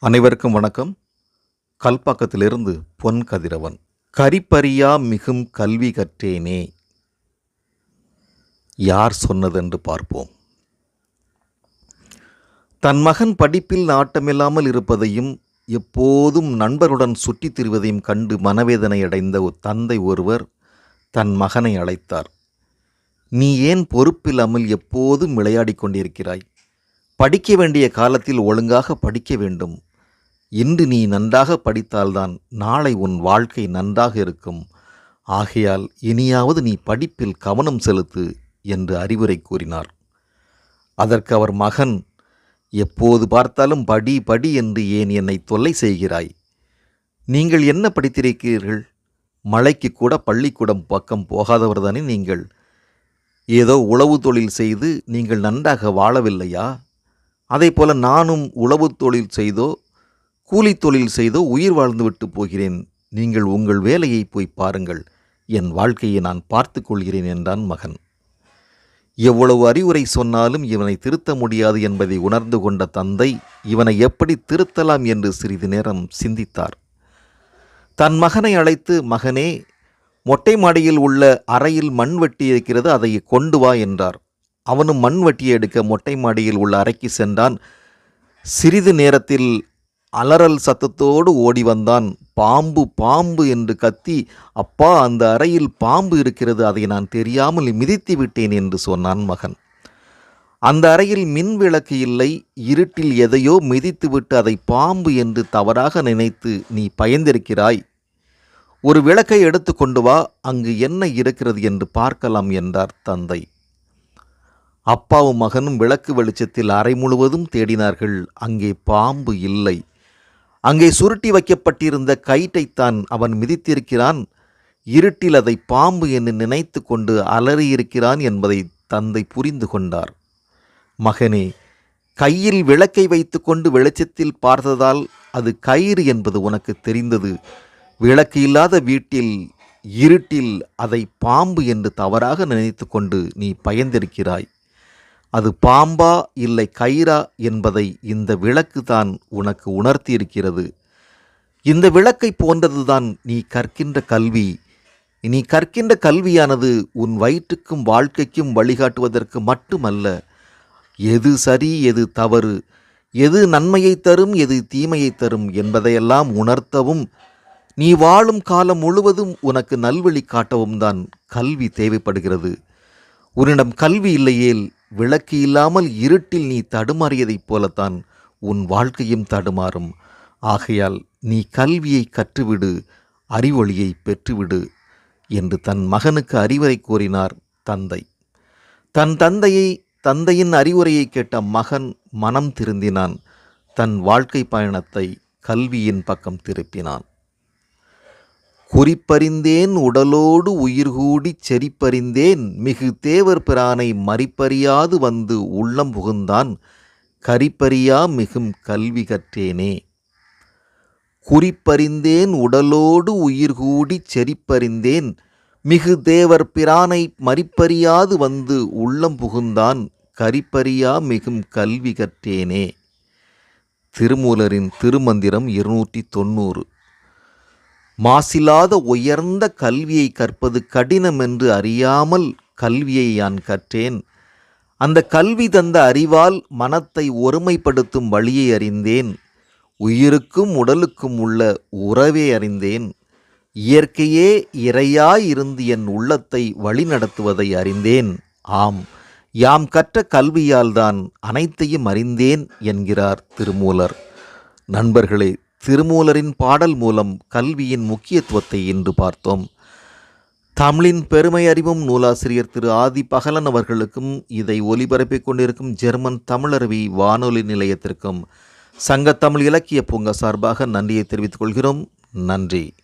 அனைவருக்கும் வணக்கம். கல்பாக்கத்திலிருந்து பொன் கதிரவன். கரிப்பறியா மிகும் கல்வி கற்றேனே. யார் சொன்னதென்று பார்ப்போம். தன் மகன் படிப்பில் நாட்டமில்லாமல் இருப்பதையும் எப்போதும் நண்பருடன் சுற்றித் திரிவதையும் கண்டு மனவேதனை அடைந்த தந்தை ஒருவர் தன் மகனை அழைத்தார். நீ ஏன் பொறுப்பில்லாமல் எப்போதும் விளையாடிக் கொண்டிருக்கிறாய்? படிக்க வேண்டிய காலத்தில் ஒழுங்காக படிக்க வேண்டும். இன்று நீ நன்றாக படித்தால்தான் நாளை உன் வாழ்க்கை நன்றாக இருக்கும். ஆகையால் இனியாவது நீ படிப்பில் கவனம் செலுத்து என்று அறிவுரை கூறினார். அதற்கு அவர் மகன் எப்போது பார்த்தாலும் படி படி என்று ஏன் என்னை தொல்லை செய்கிறாய்? நீங்கள் என்ன படித்திருக்கிறீர்கள்? மலைக்கு கூட பள்ளிக்கூடம் பக்கம் போகாதவர்தானே நீங்கள். ஏதோ உழவு தொழில் செய்து நீங்கள் நன்றாக வாழவில்லையா? அதே போல நானும் உழவு தொழில் செய்தோ கூலி தொழில் செய்தோ உயிர் வாழ்ந்துவிட்டு போகிறேன். நீங்கள் உங்கள் வேலையை போய் பாருங்கள். என் வாழ்க்கையை நான் பார்த்து கொள்கிறேன் என்றான் மகன். எவ்வளவு அறிவுரை சொன்னாலும் இவனை திருத்த முடியாது என்பதை உணர்ந்து கொண்ட தந்தை இவனை எப்படி திருத்தலாம் என்று சிறிது நேரம் சிந்தித்தார். தன் மகனை அழைத்து மகனே மொட்டை மாடியில் உள்ள அறையில் மண் வெட்டி இருக்கிறது அதை கொண்டு வா என்றார். அவனும் மண் வெட்டியை எடுக்க மொட்டை மாடியில் உள்ள அறைக்கு சென்றான். சிறிது நேரத்தில் அலறல் சத்தத்தோடு ஓடி வந்தான். பாம்பு பாம்பு என்று கத்தி அப்பா அந்த அறையில் பாம்பு இருக்கிறது அதை நான் தெரியாமல் மிதித்து விட்டேன் என்று சொன்னான் மகன். அந்த அறையில் மின் விளக்கு இல்லை இருட்டில் எதையோ மிதித்துவிட்டு அதை பாம்பு என்று தவறாக நினைத்து நீ பயந்திருக்கிறாய். ஒரு விளக்கை எடுத்து கொண்டு வா அங்கு என்ன இருக்கிறது என்று பார்க்கலாம் என்றார் தந்தை. அப்பாவும் மகனும் விளக்கு வெளிச்சத்தில் அறை முழுவதும் தேடினார்கள். அங்கே பாம்பு இல்லை. அங்கே சுருட்டி வைக்கப்பட்டிருந்த கயிற்றைத்தான் அவன் மிதித்திருக்கிறான். இருட்டில் அதை பாம்பு என்று நினைத்து கொண்டு அலறியிருக்கிறான் என்பதை தந்தை புரிந்து கொண்டார். மகனே கையில் விளக்கை வைத்துக்கொண்டு வெளிச்சத்தில் பார்த்ததால் அது கயிறு என்பது உனக்கு தெரிந்தது. விளக்கு இல்லாத வீட்டில் இருட்டில் அதை பாம்பு என்று தவறாக நினைத்து கொண்டு நீ பயந்திருக்கிறாய். அது பாம்பா இல்லை கயிறா என்பதை இந்த விளக்கு தான் உனக்கு உணர்த்தியிருக்கிறது. இந்த விளக்கை போன்றதுதான் நீ கற்கின்ற கல்வி. நீ கற்கின்ற கல்வியானது உன் வயிற்றுக்கும் வாழ்க்கைக்கும் வழிகாட்டுவதற்கு மட்டுமல்ல எது சரி எது தவறு எது நன்மையை தரும் எது தீமையை தரும் என்பதையெல்லாம் உணர்த்தவும் நீ வாழும் காலம் முழுவதும் உனக்கு நல்வழி காட்டவும் தான் கல்வி தேவைப்படுகிறது. உன்னிடம் கல்வி இல்லையேல் விளக்கு இல்லாமல் இருட்டில் நீ தடுமாறியதைப் போலத்தான் உன் வாழ்க்கையும் தடுமாறும். ஆகையால் நீ கல்வியை கற்றுவிடு அறிவொளியை பெற்றுவிடு என்று தன் மகனுக்கு அறிவுரை கூறினார் தந்தை. தன் தந்தையை தந்தையின் அறிவுரையை கேட்ட மகன் மனம் திருந்தினான். தன் வாழ்க்கை பயணத்தை கல்வியின் பக்கம் திருப்பினான். குறிப்பறிந்தேன் உடலோடு உயிர்கூடிச் செறிப்பறிந்தேன். மிகு தேவர் பிரானை மறிப்பறியாது வந்து உள்ளம் புகுந்தான். கரிப்பறியா மிகும் கல்வி கற்றேனே. குறிப்பறிந்தேன் உடலோடு உயிர்கூடிச் செறிப்பறிந்தேன். மிகு தேவர் பிரானை மறிப்பறியாது வந்து உள்ளம் புகுந்தான். கரிப்பறியா மிகும் கல்வி கற்றேனே. திருமூலரின் திருமந்திரம் இருநூற்றி தொண்ணூறு. மாசில்லாத உயர்ந்த கல்வியை கற்பது கடினம் என்று அறியாமல் கல்வியை யான் கற்றேன். அந்த கல்வி தந்த அறிவால் மனத்தை ஒருமைப்படுத்தும் வழியை அறிந்தேன். உயிருக்கும் உடலுக்கும் உள்ள உறவே அறிந்தேன். இயற்கையே இறையாய் இருந்து என் உள்ளத்தை வழிநடத்துவதை அறிந்தேன். ஆம் யாம் கற்ற கல்வியால்தான் அனைத்தையும் அறிந்தேன் என்கிறார் திருமூலர். நண்பர்களே திருமூலரின் பாடல் மூலம் கல்வியின் முக்கியத்துவத்தை இன்று பார்த்தோம். தமிழின் பெருமை அறிவும் நூலாசிரியர் திரு ஆதி பகலன் அவர்களுக்கும் இதை ஒலிபரப்பிக் கொண்டிருக்கும் ஜெர்மன் தமிழருவி வானொலி நிலையத்திற்கும் சங்கத்தமிழ் இலக்கிய பூங்கா சார்பாக நன்றியை தெரிவித்துக் கொள்கிறோம். நன்றி.